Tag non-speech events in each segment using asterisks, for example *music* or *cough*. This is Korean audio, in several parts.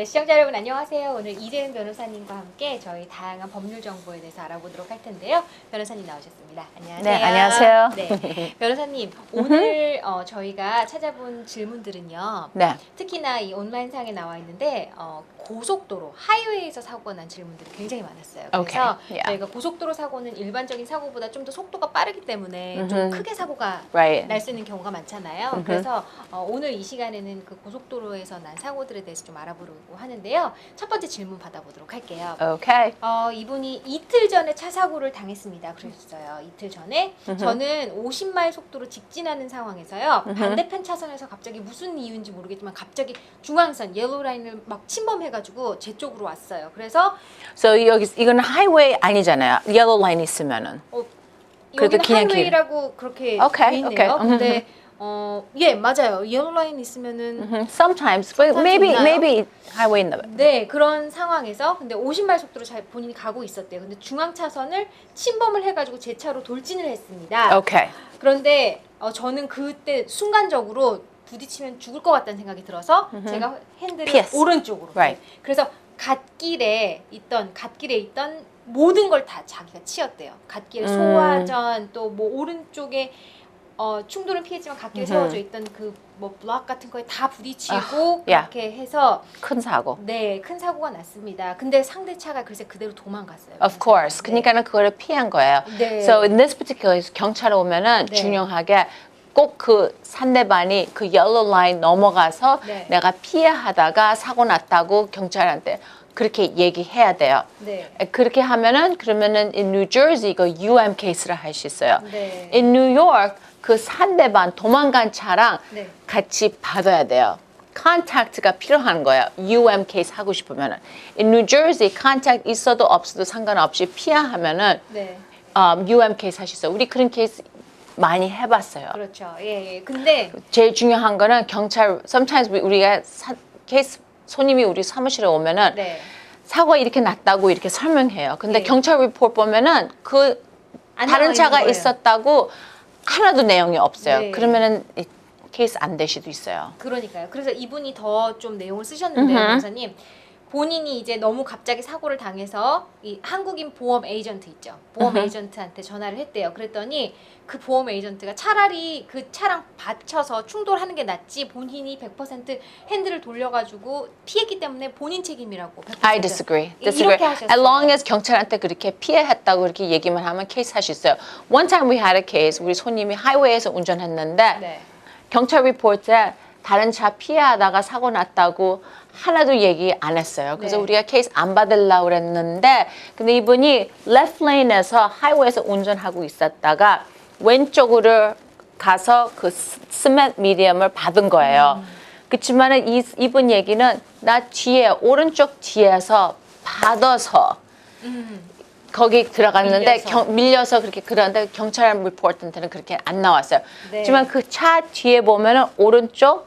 네, 시청자 여러분 안녕하세요. 오늘 이재은 변호사님과 함께 저희 다양한 법률 정보에 대해서 알아보도록 할 텐데요. 변호사님 나오셨습니다. 안녕하세요. 네, 안녕하세요. 네, 변호사님 오늘 어, 저희가 찾아본 질문들은요. 네. 특히나 이 온라인상에 나와 있는데 어, 고속도로 하이웨이에서 사고가 난 질문들이 굉장히 많았어요. 그래서 Okay, yeah. 저희가 고속도로 사고는 일반적인 사고보다 좀 더 속도가 빠르기 때문에 좀. 크게 사고가 Right. 날수 있는 경우가 많잖아요. 그래서 어, 오늘 이 시간에는 그 고속도로에서 난 사고들에 대해서 좀 알아보려고 하는데요. 첫 번째 질문 받아보도록 할게요. Okay. 어, 이분이 이틀 전에 차 사고를 당했습니다. 그러셨어요. 이틀 전에. 저는 50마일 속도로 직진하는 상황에서요. 반대편 차선에서 갑자기 무슨 이유인지 모르겠지만 갑자기 중앙선 옐로우 라인을 막 침범해가지고 제 쪽으로 왔어요. 그래서 So 여기 이거는 하이웨이 아니잖아요. 옐로우 라인 있으면은. 어, 그래도 여기는 그냥 길. 하이웨이라고 그렇게 돼 있네요. 오케이. 근데 어, 예 맞아요. 옐로우 라인 있으면은. Sometimes, but Sometimes maybe 있나요? maybe 하이웨이 있나 봐요. 네 그런 상황에서 근데 50마일 속도로 잘 본인이 가고 있었대요. 근데 중앙 차선을 침범을 해 가지고 제 차로 돌진을 했습니다. Okay. 그런데 어, 저는 그때 순간적으로 부딪히면 죽을 것 같다는 생각이 들어서 제가 핸들을 피했어. 오른쪽으로. Right. 그래서 갓길에 있던 갓길에 있던 모든 걸 다 자기가 치었대요. 갓길 음. 소화전 또 뭐 오른쪽에 어, 충돌은 피했지만 갓길에 음흠. 세워져 있던 그 뭐 블락 같은 거에 다 부딪히고 아, 야. 그렇게 해서 큰 사고. 네 큰 사고가 났습니다. 근데 상대 차가 글쎄 그대로 도망갔어요. Of course. 네. 그러니까는 그거를 피한 거예요. 네. So in this particular case, 경찰에 오면은 네. 중요하게 꼭그 상대방이 그 옐로우 라인 넘어가서 네. 내가 피하다가 사고 났다고 경찰한테 그렇게 얘기해야 돼요. 네. 그렇게 하면은 그러면은 in New Jersey 이거 UM 케이스를 할 수 있어요. 네. in New York 그 상대방 도망간 차랑 네. 같이 받아야 돼요. 컨택트가 필요한 거예요. UM 케이스 하고 싶으면은 in New Jersey 컨택트 있어도 없어도 상관없이 피하면은 네. um, UM 수 있어요. 우리 그런 케이스 많이 해봤어요. 그렇죠. 예, 예. 근데 제일 중요한 거는 경찰 sometimes 우리가 사, 케이스 손님이 우리 사무실에 오면은 네. 사고가 이렇게 났다고 이렇게 설명해요. 근데 예. 경찰 리포트 보면은 그 다른 차가 거예요. 있었다고 하나도 내용이 없어요. 네. 그러면은 이 케이스 안 될 수도 있어요. 그러니까요. 그래서 이분이 더 좀 내용을 쓰셨는데요, 음흠. 변호사님. 본인이 이제 너무 갑자기 사고를 당해서 이 한국인 보험 에이전트 있죠. 보험 음흠. 에이전트한테 전화를 했대요. 그랬더니 그 보험 에이전트가 차라리 그 차랑 받쳐서 충돌하는 게 낫지 본인이 100% 핸들을 돌려가지고 피했기 때문에 본인 책임이라고. 100%. I disagree. 이- disagree. 이렇게 하셨어요. As long as 경찰한테 그렇게 피해했다고 그렇게 얘기만 하면 케이스 할 수 있어요. One time we had a case. 우리 손님이 하이웨이에서 운전했는데 네. 경찰 리포트에 다른 차 피해하다가 사고 났다고 하나도 얘기 안 했어요. 그래서 네. 우리가 케이스 안 받으려고 그랬는데 근데 이분이 left lane에서 하이웨이에서 운전하고 있었다가 왼쪽으로 가서 그 스맷 미디엄을 받은 거예요. 그렇지만은 이, 이분 얘기는 나 뒤에 오른쪽 뒤에서 받아서 음. 거기 들어갔는데 밀려서. 경- 밀려서 그렇게 그런데 경찰 리포트한테는 그렇게 안 나왔어요. 네. 하지만 그 차 뒤에 보면은 오른쪽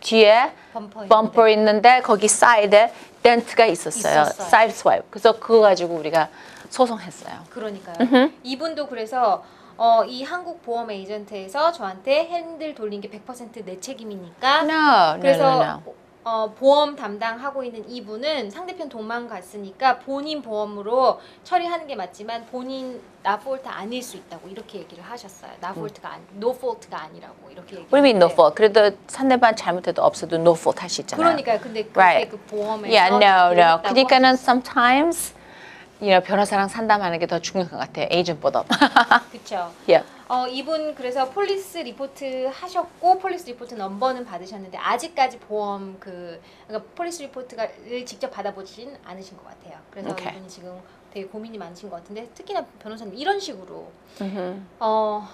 뒤에 범퍼 있는데. 범퍼 있는데 거기 사이드에 덴트가 있었어요. 있었어요. 사이드 스와이프. 그래서 그거 가지고 우리가 소송했어요. 그러니까요. 이분도 그래서 어, 이 한국 보험 에이전트에서 저한테 핸들 돌린 게 100%내 책임이니까 no, 그래서 no, no. 어, 보험 담당하고 있는 이분은 상대편 도망 갔으니까 본인 보험으로 처리하는 게 맞지만 본인 나폴트 아닐 수 있다고 이렇게 얘기를 하셨어요. 나폴트가 아니, 노폴트가 아니라고 이렇게 얘기. What do you mean no fault? 그래도 상대방 잘못해도 없어도 no fault 할 수 있잖아요. 그러니까요. 근데 그때 Right. 그 보험에서 Yeah, no, no. 그러니까는 sometimes know, 변호사랑 상담하는 게 더 중요한 것 같아요. 에이전트보다. *laughs* 그렇죠. yeah. 어, 이분 그래서 폴리스 리포트 하셨고 폴리스 리포트 넘버는 받으셨는데 아직까지 보험 그 그러니까 폴리스 리포트를 직접 받아보진 않으신 것 같아요. 그래서 오케이. 이분이 지금 되게 고민이 많으신 것 같은데 특히나 변호사님 이런 식으로 Mhm. 어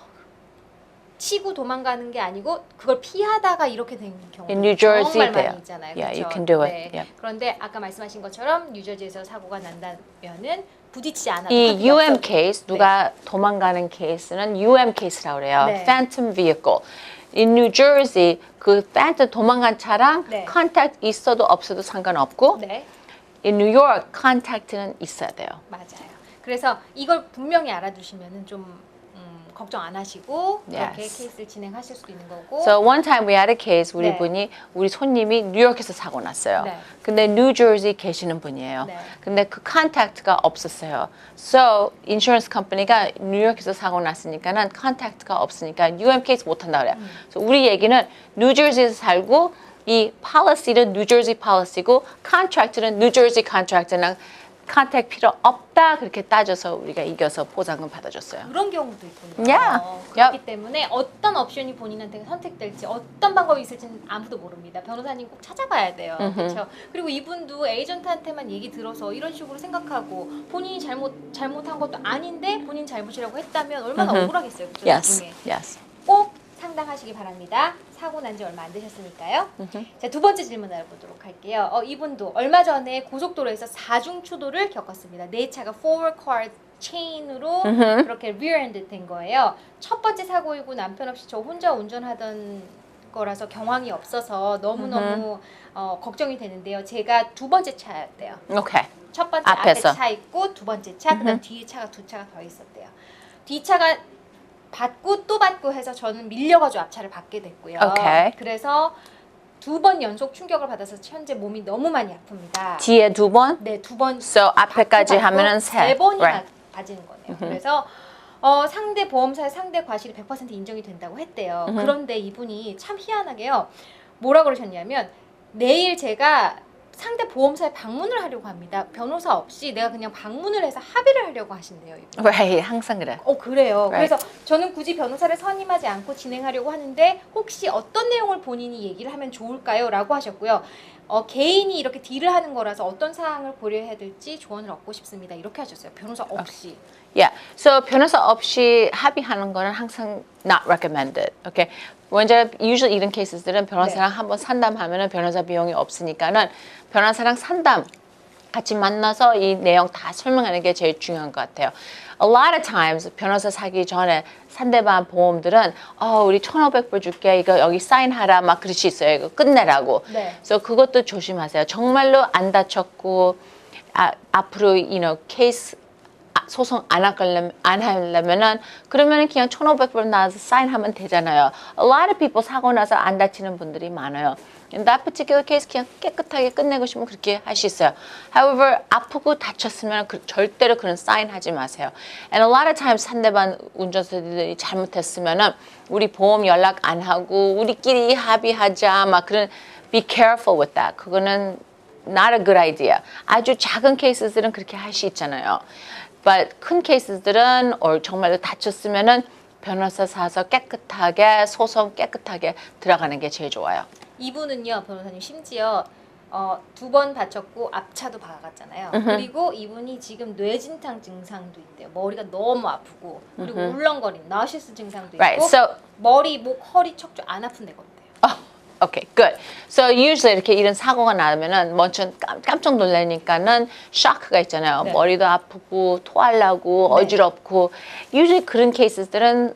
치고 도망가는 게 아니고 그걸 피하다가 이렇게 된 경우 In New Jersey 정말. 많이 있잖아요. Yeah, you 그렇죠? can do it. 네. Yeah. 그런데 아까 말씀하신 것처럼 뉴저지에서 사고가 난다면은 부딪히지 않아도 이 UM. 케이스 누가 도망가는 케이스는 UM 케이스라고 그래요. 네. Phantom Vehicle. In New Jersey 그 Phantom 도망간 차랑 네. 컨택트 있어도 없어도 상관없고 네. in New York 컨택트는 있어야 돼요. 맞아요. 그래서 이걸 분명히 알아두시면은 좀 음, 걱정 안 하시고 그렇게 Yes. 케이스를 진행하실 수도 있는 거고. So one time we had a case 우리 네. 분이 우리 손님이 뉴욕에서 사고 났어요. 네. 근데 뉴저지 계시는 분이에요. 네. 근데 그 컨택트가 없었어요. So 인슈런스 컴퍼니가 뉴욕에서 사고 났으니까는 컨택트가 없으니까 UM 케이스 못 한다 그래요. 음. 그래서 우리 얘기는 뉴저지에서 살고 이 policy는 뉴저지 policy고 컨트랙트는 뉴저지 컨트랙트랑 컨택 필요 없다 그렇게 따져서 우리가 이겨서 보상금 받아줬어요. 그런 경우도 있군요. Yeah. 그렇기 Yep. 때문에 어떤 옵션이 본인한테 선택될지 어떤 방법이 있을지는 아무도 모릅니다. 변호사님 꼭 찾아봐야 돼요. 그렇죠. 그리고 이분도 에이전트한테만 얘기 들어서 이런 식으로 생각하고 본인이 잘못 잘못한 것도 아닌데 본인 잘못이라고 했다면 얼마나 음흠. 억울하겠어요. 그죠? Yes, 나중에. yes. 꼭 상담하시기 바랍니다. 사고 난 지 얼마 안 되셨으니까요. 자, 두 번째 질문 알아보도록 할게요. 어, 이분도 얼마 전에 고속도로에서 사중 추돌을 겪었습니다. 네 차가 forward car chain으로 그렇게 rear-ended 된 거예요. 첫 번째 사고이고 남편 없이 저 혼자 운전하던 거라서 경황이 없어서 너무너무 어, 걱정이 되는데요. 제가 두 번째 차였대요. Okay. 첫 번째 앞에서. 앞에 차 있고 두 번째 차, 그다음 뒤에 차가 두 차가 더 있었대요. 뒤 차가 받고 또 받고 해서 저는 밀려가지고 앞차를 받게 됐고요. 오케이. 그래서 두 번 연속 충격을 받아서 현재 몸이 너무 많이 아픕니다. 뒤에 두 번, 네, 두 번. So 앞에까지 하면은 세 세. 번이나 Right. 빠지는 거네요. 그래서 어, 상대 보험사의 상대 과실이 100% 인정이 된다고 했대요. 그런데 이분이 참 희한하게요. 뭐라 그러셨냐면 내일 제가 상대 보험사에 방문을 하려고 합니다. 변호사 없이 내가 그냥 방문을 해서 합의를 하려고 하신대요. 이분. Right. 항상 그래. 어 그래요. Right. 그래서 저는 굳이 변호사를 선임하지 않고 진행하려고 하는데 혹시 어떤 내용을 본인이 얘기를 하면 좋을까요?라고 하셨고요. 어, 개인이 이렇게 딜을 하는 거라서 어떤 사항을 고려해야 될지 조언을 얻고 싶습니다. 이렇게 하셨어요. 변호사 없이. Yeah. So 변호사 없이 합의하는 거는 항상 not recommended. Okay. 먼저 usually 이런 케이스들은 변호사랑 네. 한번 상담하면은 변호사 비용이 없으니까는 변호사랑 상담 같이 만나서 이 내용 다 설명하는 게 제일 중요한 것 같아요. A lot of times 변호사 사기 전에 상대방 보험들은 어 우리 1,500불 줄게 이거 여기 사인하라 막 그럴 수 있어요. 이거 끝내라고. 네. 그래서 그것도 조심하세요. 정말로 안 다쳤고 아, 앞으로 you know, 케이스 아, 소송 안 하려면 안 하려면은 그러면은 그냥 1,500불 나와서 사인하면 되잖아요. A lot of people 사고 나서 안 다치는 분들이 많아요. In that particular case 그냥 깨끗하게 끝내고 싶으면 그렇게 할 수 있어요. However, 아프고 다쳤으면 그, 절대로 그런 사인 하지 마세요. And a lot of times 상대방 운전사들이 잘못했으면은 우리 보험 연락 안 하고 우리끼리 합의하자 막 그런 be careful with that. 그거는 not a good idea. 아주 작은 케이스들은 그렇게 할 수 있잖아요. But 큰 케이스들은 or 정말로 다쳤으면은 변호사 사서 깨끗하게 소송 깨끗하게 들어가는 게 제일 좋아요. 이분은요, 변호사님 심지어 어, 두번 다쳤고 앞차도 박았잖아요. 그리고 이분이 지금 뇌진탕 증상도 있대요. 머리가 너무 아프고 그리고 울렁거림, 나시스 증상도 있고 Right. So 머리, 목, 허리, 척추 안 아픈 없대요. Okay, good. So usually 이렇게 이런 사고가 나면은 먼저 깜, 깜짝 놀라니까는 쇼크가 있잖아요. 네. 머리도 아프고 토하려고 네. 어지럽고 usually 그런 케이스들은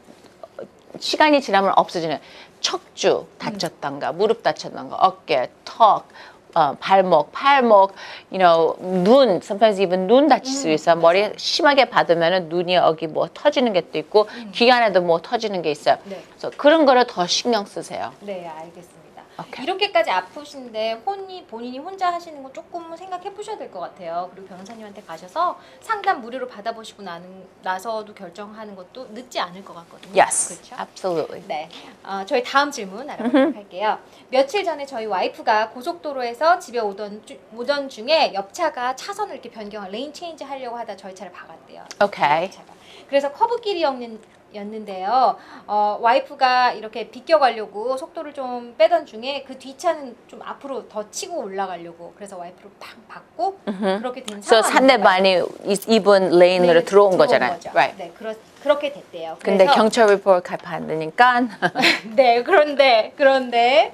시간이 지나면 없어지는 척추 다쳤던가 무릎 다쳤던가 어깨, 턱, 어, 발목, 팔목, you know, 눈, sometimes even 눈 다칠 수 있어. 머리 심하게 받으면은 눈이 여기 뭐 터지는 게또 있고 귀 안에도 뭐 터지는 게 있어요. 네. 그래서 그런 거를 더 신경 쓰세요. 네, 알겠습니다. 오케이. 이렇게까지 아프신데 혼이 본인이 혼자 하시는 거 조금 생각해 보셔야 될 것 같아요. 그리고 변호사님한테 가셔서 상담 무료로 받아보시고 나는 나서도 결정하는 것도 늦지 않을 것 같거든요. Yes, 그렇죠? absolutely. 네, 어, 저희 다음 질문 알아보도록 *laughs* 할게요. 며칠 전에 저희 와이프가 고속도로에서 집에 오던 주, 오던 중에 옆차가 차선을 이렇게 변경한 레인 체인지 하려고 하다 저희 차를 박았대요. 오케이. 차가. 그래서 커브길이었는 였는데요. 어, 와이프가 이렇게 비껴가려고 속도를 좀 빼던 중에 그 뒷차는 좀 앞으로 더 치고 올라가려고 그래서 와이프를 팍 받고 그렇게 된 So 상황입니다. 상대방이 이- 이분 레인으로 네, 들어온 거잖아요. 거죠. Right. 네, 그렇, 그렇게 됐대요. 근데 그래서- 경찰 리포트 받으니까 *laughs* 네, 그런데 그런데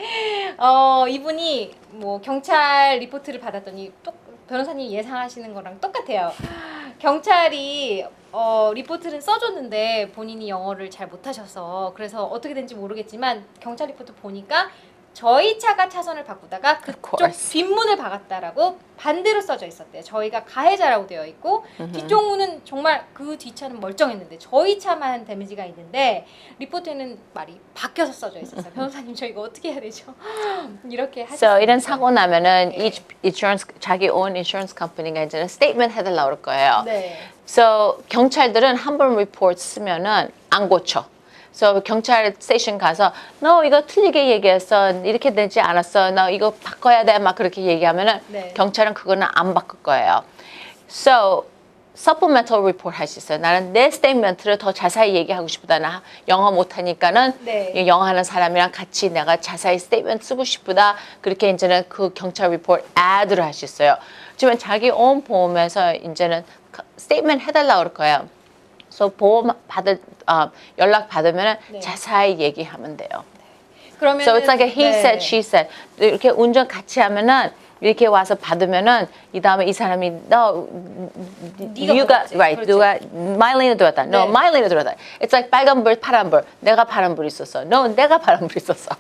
어 이분이 뭐 경찰 리포트를 받았더니 똑 변호사님 예상하시는 거랑 똑같아요. 경찰이 어 리포트를 써줬는데 본인이 영어를 잘 못하셔서 그래서 어떻게 된지 모르겠지만 경찰 리포트 보니까 저희 차가 차선을 바꾸다가 그쪽 course. 뒷문을 박았다라고 반대로 써져 있었대요. 저희가 가해자라고 되어 있고 뒤쪽 문은 정말 그 뒷차는 멀쩡했는데 저희 차만 데미지가 있는데 리포트에는 말이 바뀌어서 써져 있었어요. 변호사님 저 이거 어떻게 해야 되죠? *laughs* 이렇게 하셨어요. So 이런 사고 나면은 네. each insurance 자기 own insurance company가 이제는 statement 해달라 그럴 거예요. 네. So 경찰들은 한번 report 쓰면은 안 고쳐. So 경찰 스테이션 가서 너 이거 틀리게 얘기했어. 이렇게 되지 않았어. 너 이거 바꿔야 돼. 막 그렇게 얘기하면은 네. 경찰은 그거는 안 바꿀 거예요. So supplemental report 할 수 있어요. 나는 내 스테이트먼트를 더 자세히 얘기하고 싶다. 나 영어 못하니까는 네. 이 영어 하는 사람이랑 같이 내가 자세히 스테이트먼트 쓰고 싶다. 그렇게 이제는 그 경찰 리포트 add를 할 수 있어요. 지금 자기 온 보험에서 이제는 스테이트먼트 해달라 그럴 거예요. 그래서 보험 받을 어, 연락 받으면 네. 자세히 얘기하면 돼요. 그러면 So it's like he said, she said. 이렇게 운전 같이 하면은 이렇게 와서 받으면은 이 다음에 이 사람이 너 네가 right. 누가 my lane에 들어왔다. No, 네. my lane에 들어왔다. It's like 빨간 불, 파란 불. 내가 파란 불 있었어. No, 내가 파란 불 있었어.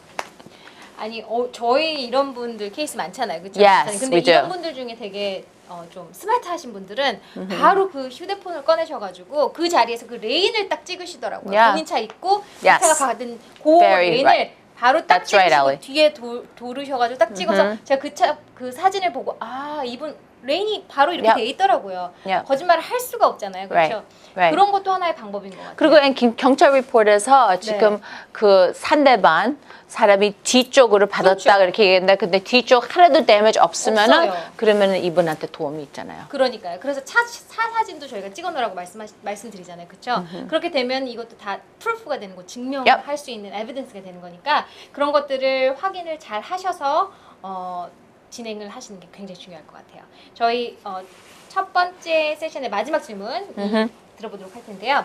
아니 어, 저희 이런 분들 케이스 많잖아요, 그렇죠? Yes, 근데. 이런 분들 중에 되게 어, 좀 스마트하신 분들은 바로 그 휴대폰을 꺼내셔가지고 그 자리에서 그 레인을 딱 찍으시더라고요. Yeah. 본인 차 있고 그 Yes. 차가 받은 그 Very 레인을 right. 바로 딱 That's right, 찍으시고 Ellie. 뒤에 도, 도르셔가지고 딱 찍어서 제가 그 차 그 사진을 보고 아 이분 레인이 바로 이렇게 Yep. 돼 있더라고요. Yep. 거짓말을 할 수가 없잖아요, 그렇죠? Right. Right. 그런 것도 하나의 방법인 것 같아요. 그리고 경- 경찰 리포트에서 지금 네. 그 상대방 사람이 뒤쪽으로 받았다 그렇죠. 그렇게 얘기했는데 근데 뒤쪽 하나도 데미지 없으면은. 그러면은 이분한테 도움이 있잖아요. 그러니까요. 그래서 차, 차 사진도 저희가 찍어놓으라고 말씀 말씀드리잖아요. 그렇죠? 그렇게 되면 이것도 다 프루프가 되는 거, 증명할 Yep. 수 있는 에비던스가 되는 거니까 그런 것들을 확인을 잘 하셔서 어, 진행을 하시는 게 굉장히 중요할 것 같아요. 저희 어, 첫 번째 세션의 마지막 질문 음, 들어보도록 할 텐데요.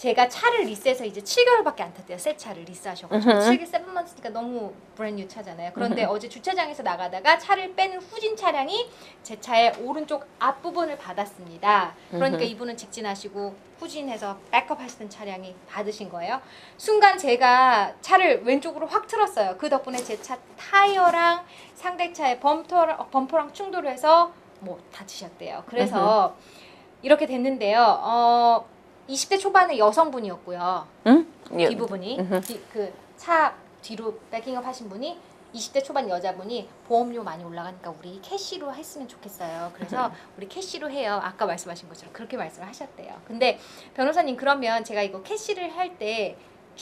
제가 차를 리스해서 이제 7개월밖에 안 탔대요. 새 차를 리스하셔가지고 7개, 7months니까 너무 브랜뉴 차잖아요. 그런데 어제 주차장에서 나가다가 차를 빼는 후진 차량이 제 차의 오른쪽 앞 부분을 받았습니다. 그러니까 이분은 직진하시고 후진해서 백업 하시던 차량이 받으신 거예요. 순간 제가 차를 왼쪽으로 확 틀었어요. 그 덕분에 제 차 타이어랑 상대 차의 범퍼랑, 범퍼랑 충돌해서 뭐 다치셨대요. 그래서 이렇게 됐는데요. 어, 20대 초반의 여성분이었고요. 응? 뒷부분이 그 차 뒤로 백잉업 하신 분이 20대 초반 여자분이 보험료 많이 올라가니까 우리 캐시로 했으면 좋겠어요. 그래서 *laughs* 우리 캐시로 해요. 아까 말씀하신 것처럼 그렇게 말씀을 하셨대요. 근데 변호사님 그러면 제가 이거 캐시를 할 때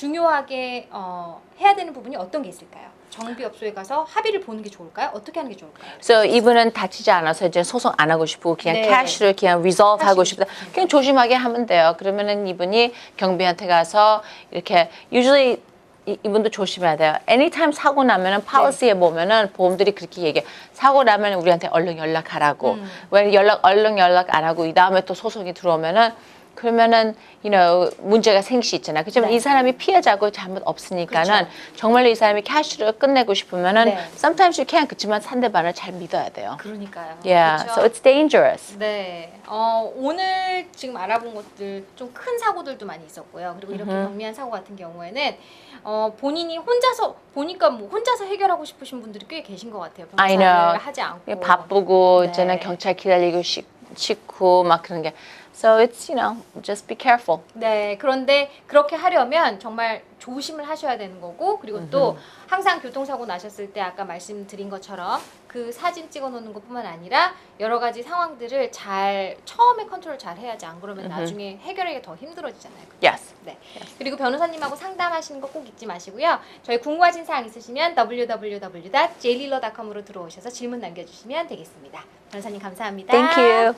중요하게 어, 해야 되는 부분이 어떤 게 있을까요? 정비업소에 가서 합의를 보는 게 좋을까요? 어떻게 하는 게 좋을까요? So 이분은 다치지 않아서 이제 소송 안 하고 싶고 그냥 네. 캐시를 그냥 resolve 하고 싶다. 그냥 조심하게 하면 돼요. 그러면은 이분이 경비한테 가서 이렇게 usually 이, 이분도 조심해야 돼요. anytime 사고 나면은 policy에 네. 보면은 보험들이 그렇게 얘기해. 사고 나면 우리한테 얼른 연락하라고. 음. 왜 연락 얼른 연락 안 하고 이 다음에 또 소송이 들어오면은 그러면은 you know 문제가 생길 수 있잖아요. 그렇지만 네. 이 사람이 피해자고 잘못 없으니까는 그렇죠. 정말로 이 사람이 캐시를 끝내고 싶으면은 네. sometimes you can 그렇지만 상대방을 잘 믿어야 돼요. 그러니까요. Yeah, 그쵸? so it's dangerous. 네, 어, 오늘 지금 알아본 것들 좀 큰 사고들도 많이 있었고요. 그리고 이렇게 경미한 사고 같은 경우에는 어, 본인이 혼자서 보니까 뭐 혼자서 해결하고 싶으신 분들이 꽤 계신 것 같아요. Know. 하지 않고 바쁘고 네. 이제는 경찰 기다리고 싶, 싶고 막 그런 게. So it's you know just be careful. 네, 그런데 그렇게 하려면 정말 조심을 하셔야 되는 거고, 그리고 또 항상 교통사고 나셨을 때 아까 말씀드린 것처럼 그 사진 찍어 놓는 것 뿐만 아니라 여러 가지 상황들을 잘, 처음에 컨트롤 잘 해야지 안 그러면 나중에 해결하기가 더 힘들어지잖아요. 그죠? Yes. 네. 그리고 변호사님하고 상담하시는 거 꼭 잊지 마시고요. 저희 궁금하신 사항 있으시면 www.jlilo.com으로 들어오셔서 질문 남겨주시면 되겠습니다. 변호사님 감사합니다. Thank you.